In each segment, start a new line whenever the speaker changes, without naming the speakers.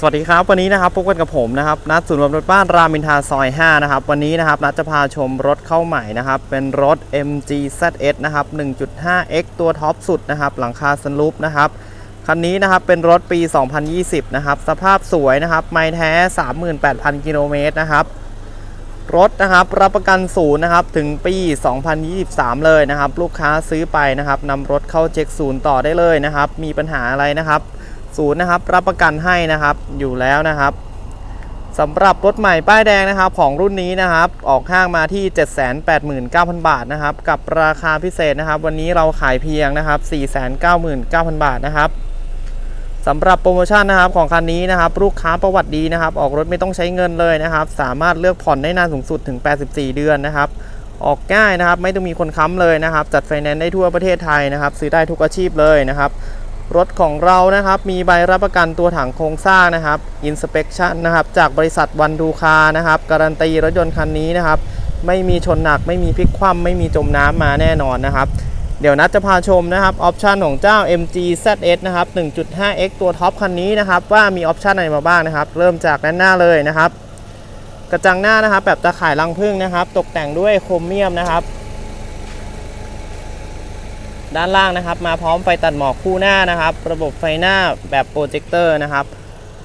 สวัสดีครับวันนี้นะครับพบกันกับผมนะครับนัดศูนย์รวมรถบ้านรามินทาซอย5นะครับวันนี้นะครับนัดจะพาชมรถเข้าใหม่นะครับเป็นรถ MG ZS นะครับ 1.5X ตัวท็อปสุดนะครับหลังคาสันลูปนะครับคันนี้นะครับเป็นรถปี 2020 นะครับสภาพสวยนะครับไม่แท้ 38,000 กิโลเมตรนะครับรถนะครับรับประกันศูนย์นะครับถึงปี 2023 เลยนะครับลูกค้าซื้อไปนะครับนำรถเข้าเช็คศูนย์ต่อได้เลยนะครับมีปัญหาอะไรนะครับ ศูนย์นะครับ รับประกันให้นะครับอยู่แล้วนะครับสำหรับรถใหม่ป้ายแดงนะครับของรุ่นนี้นะครับ ออกห้างมาที่ 789,000 บาทนะครับ กับราคาพิเศษนะครับ วันนี้เราขายเพียงนะครับ 499,000 บาทนะครับสำหรับโปรโมชั่นนะครับของคันนี้นะครับ ลูกค้าประวัติดีนะครับ ออกรถไม่ต้องใช้เงินเลยนะครับ สามารถเลือกผ่อนได้นานสูงสุดถึง 84 เดือนนะครับ ออกง่ายนะครับ ไม่ต้องมีคนค้ำเลยนะครับ จัดไฟแนนซ์ได้ทั่วประเทศไทยนะครับ ซื้อได้ทุกอาชีพเลยนะครับ รถของเรานะครับมีใบรับประกันตัวถังโครงสร้างนะครับ Inspection นะครับจากบริษัทวันดูคานะครับการันตีรถยนต์คันนี้นะครับไม่มีชนหนักไม่มีพลิกคว่ำไม่มีจมน้ำมาแน่นอนนะครับ เดี๋ยวนัดจะพาชมนะครับออปชันของเจ้า MG ZS นะครับ 1.5X ตัวท็อปคันนี้นะครับว่ามีออปชันอะไรมาบ้างนะครับ เริ่มจากด้านหน้าเลยนะครับ กระจังหน้านะครับแบบตะข่ายรังผึ้งนะครับ ตกแต่งด้วยโครเมียมนะครับ ด้านล่างนะครับ มาพร้อมไฟตัดหมอกคู่หน้านะครับ ระบบไฟหน้าแบบโปรเจคเตอร์นะครับ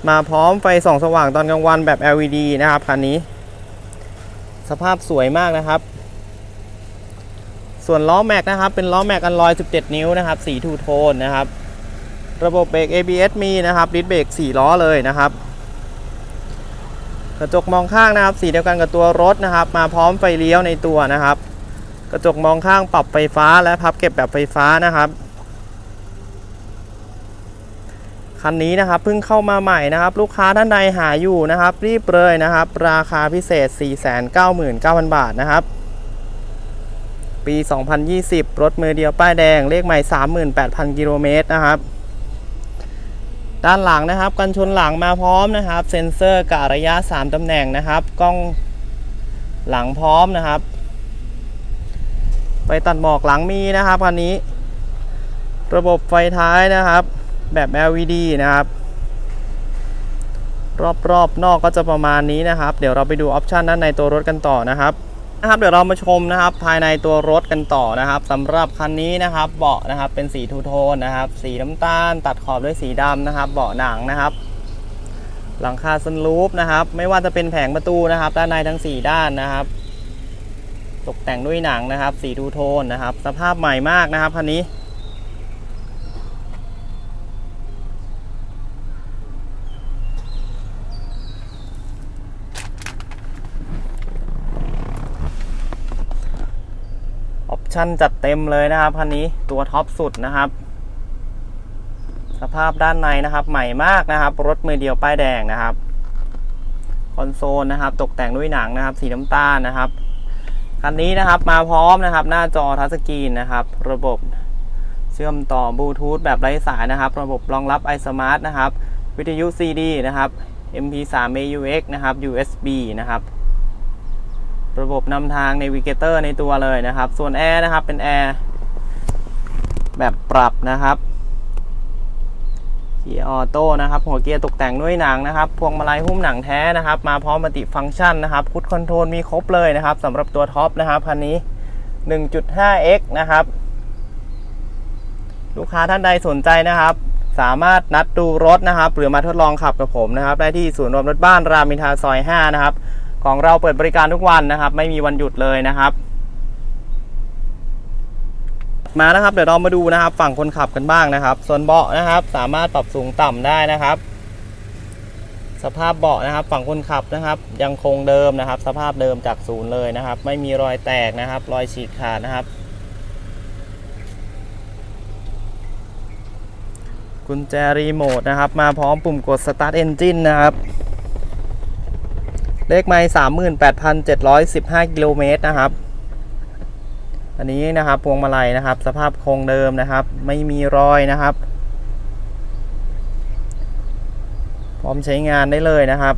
มาพร้อมไฟส่องสว่างตอนกลางวันแบบ LED นะครับคันนี้ สภาพสวยมากนะครับ ส่วนล้อแม็กนะครับ เป็นล้อแม็กอันลอย 17 นิ้วนะครับ สีทูโทนนะครับ ระบบเบรก ABS มีนะครับดิสเบรก4 ล้อเลยนะครับกระจกมองข้างนะครับ สีเดียวกันกับตัวรถนะครับ มาพร้อมไฟเลี้ยวในตัวนะครับ กระจกมองข้างปรับไฟฟ้าและพับเก็บแบบไฟฟ้านะครับ คันนี้นะครับเพิ่งเข้ามาใหม่นะครับ ลูกค้าท่านใดหาอยู่นะครับ รีบเลยนะครับ ราคาพิเศษ 499,000 บาทนะครับ ปี 2020 รถมือเดียวป้ายแดงเลขใหม่ 38,000 กิโลเมตรนะครับด้านหลังนะครับ กันชนหลังมาพร้อมนะครับ เซ็นเซอร์กะระยะ 3ตำแหน่งนะครับ กล้องหลังพร้อมนะครับ ไฟตัดหมอกหลังมีนะครับคันนี้ ระบบไฟท้ายนะครับ แบบ LED นะครับ รอบๆนอกก็จะประมาณนี้นะครับ เดี๋ยวเราไปดูออปชันด้านในตัวรถกันต่อนะครับนะครับเดี๋ยวเรามาชมนะครับภายในตัวรถกันต่อนะครับสำหรับคันนี้นะครับ เบาะนะครับเป็นสีทูโทนนะครับ สีน้ำตาล ตัดขอบด้วยสีดำนะครับ เบาะหนังนะครับ หลังคาซันรูฟนะครับ ไม่ว่าจะเป็นแผงประตูนะครับ ด้านในทั้ง 4 ด้านนะครับ ตกแต่งด้วยหนังนะครับ สีทูโทนนะครับ สภาพใหม่มากนะครับคันนี้ ออปชั่นจัดเต็มเลยนะครับคันนี้ตัวท็อปสุดนะครับ สภาพด้านในนะครับใหม่มากนะครับ รถมือเดียวป้ายแดงนะครับ คอนโซลนะครับ ตกแต่งด้วยหนังนะครับ สีน้ำตาลนะครับ คันนี้นะครับมาพร้อมนะครับ หน้าจอทัชสกรีนนะครับ ระบบเชื่อมต่อบลูทูธแบบไร้สายนะครับ ระบบรองรับ iSmart นะครับ วิทยุ CD นะครับ MP3 AUX นะครับ USB นะครับ ระบบนำทาง Navigator ในตัวเลยนะครับ ส่วนแอร์นะครับเป็นแอร์แบบปรับนะครับ เกียร์ออโต้นะครับ หัวเกียร์ตกแต่งด้วยหนังนะครับ พวงมาลัยหุ้มหนังแท้นะครับ มาพร้อมมัลติฟังก์ชันนะครับคุดคอนโทรลมีครบเลยนะครับสำหรับตัวท็อปนะครับคันนี้ 1.5x นะครับ ลูกค้าท่านใดสนใจนะครับ สามารถนัดดูรถนะครับ หรือมาทดลองขับกับผมนะครับ ได้ที่ศูนย์รวมรถบ้านรามอินทาซอย 5 นะครับ ของเราเปิดบริการทุกวันนะครับ ไม่มีวันหยุดเลยนะครับ มานะครับ เดี๋ยวเรามาดูนะครับ ฝั่งคนขับกันบ้างนะครับ ส่วนเบาะนะครับ สามารถปรับสูงต่ำได้นะครับ สภาพเบาะนะครับ ฝั่งคนขับนะครับ ยังคงเดิมนะครับ สภาพเดิมจากศูนย์เลยนะครับ ไม่มีรอยแตกนะครับ รอยฉีกขาดนะครับกุญแจรีโมทนะครับ มาพร้อมปุ่มกด Start Engine นะครับ เลขไม้38,715 กิโลเมตรนะครับ อันนี้นะครับพวงมาลัยนะครับ สภาพคงเดิมนะครับ ไม่มีรอยนะครับ พร้อมใช้งานได้เลยนะครับ